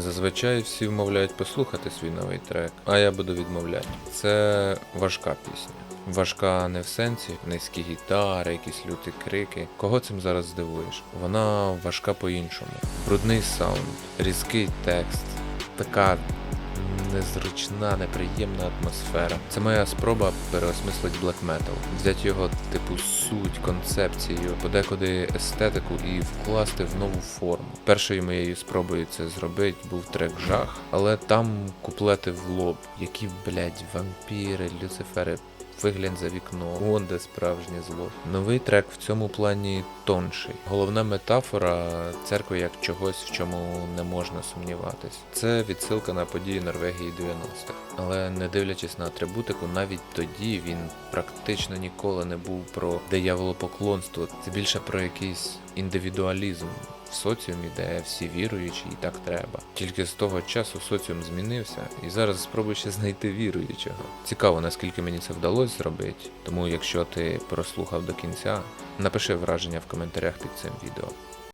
Зазвичай всі вмовляють послухати свій новий трек, а я буду відмовляти. Це важка пісня. Важка не в сенсі, низькі гітари, якісь люті крики. Кого цим зараз здивуєш? Вона важка по-іншому. Брудний саунд, різкий текст, така незручна, неприємна атмосфера. Це моя спроба переосмислити блек метал, взяти його типу суть, концепцію, подекуди естетику і вкласти в нову форму. Першою моєю спробою це зробити був трек жах, але там куплети в лоб, які, блядь, вампіри, люцифери. Виглянь за вікно, вон де справжнє зло. Новий трек в цьому плані тонший. Головна метафора церкви як чогось, в чому не можна сумніватись. Це відсилка на події Норвегії 90-х. Але не дивлячись на атрибутику, навіть тоді він практично ніколи не був про дияволопоклонство. Це більше про якийсь індивідуалізм в соціумі, де всі віруючі і так треба. Тільки з того часу соціум змінився, і зараз спробую ще знайти віруючого. Цікаво, наскільки мені це вдалося зробити. Тому, якщо ти прослухав до кінця, напиши враження в коментарях під цим відео.